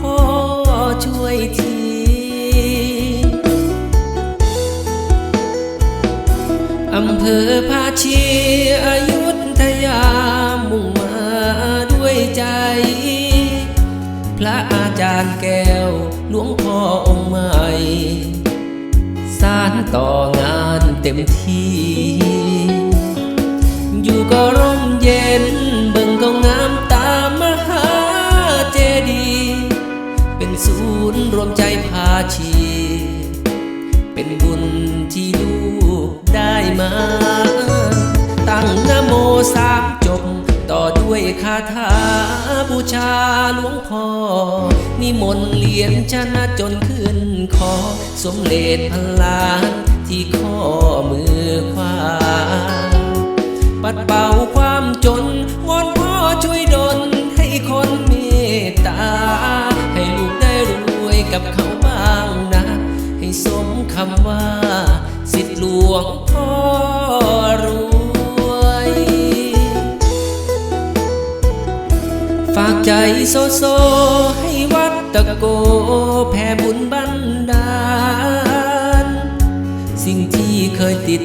่อำเภอภาชีอายุทยามุ่งมาด้วยใจ พระอาจารย์แก้วหลวงพ่อองค์ใหม่สารต่องานเต็มที่ อยู่ก็ร่มเย็น สามจบ ต่อด้วยคาถาบูชาหลวงพ่อ นิมนต์เหรียญชนะจนขึ้นคอ สมเลดพลานที่ข้อมือขวา ปัดเป่าความจน วอนพ่อช่วยดลให้คนเมตตา ให้ลูกได้รวยกับเขาบ้างนะ ให้สมคำว่า สิทธิหลวงพ่อรู ฝากใจโซโซให้วัดตะโกแผ่บุญบันดาล สิ่งที่เคยติด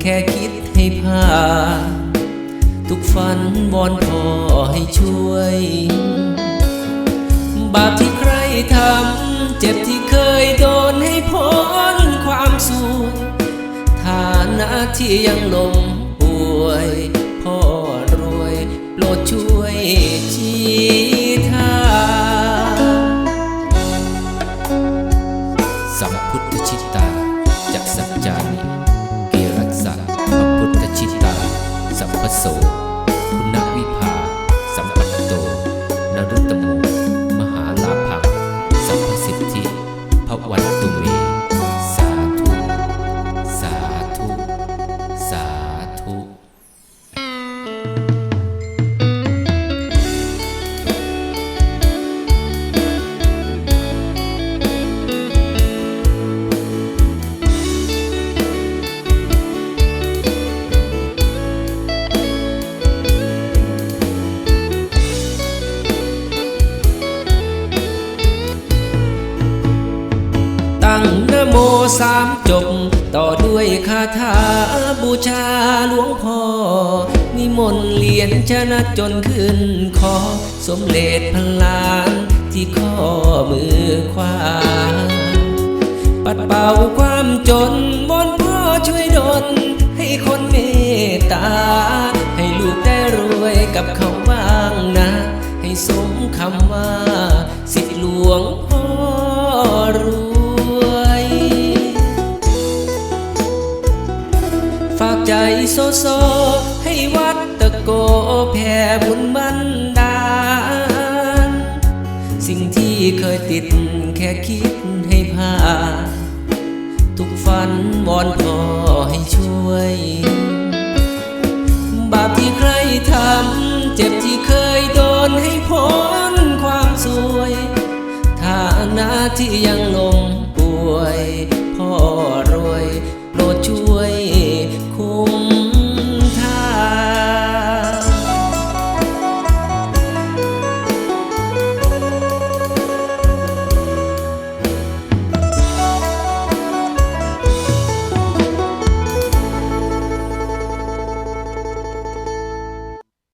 แค่คิดให้ผ่านทุกฝันวอนพ่อให้ช่วย บาปที่ใครทำ เจ็บที่เคยโดนให้พ้นความสวยฐานะที่ยังลม ช่วยชี้ทางสัมพุทธชิตาจักสัจจานิเกรัสสะพระพุทธชิตา สัพพโสคุณวิภา สามจบ ต่อด้วยคาถาบูชาหลวงพ่อ นิมนต์เลียนชนะจนขึ้นคอ สมเลดพลานที่ข้อมือขวา ปัดเป่าความจนบนพ่อช่วยดล โซ ให้วัดตะโกแผ่บุญบันดาล สิ่งที่เคยติดแค่คิดให้ผ่านทุกฝันวอนพ่อให้ช่วย บาปที่ใครทำ เจ็บที่เคยโดนให้พ้นความสวย ฐานะที่ยัง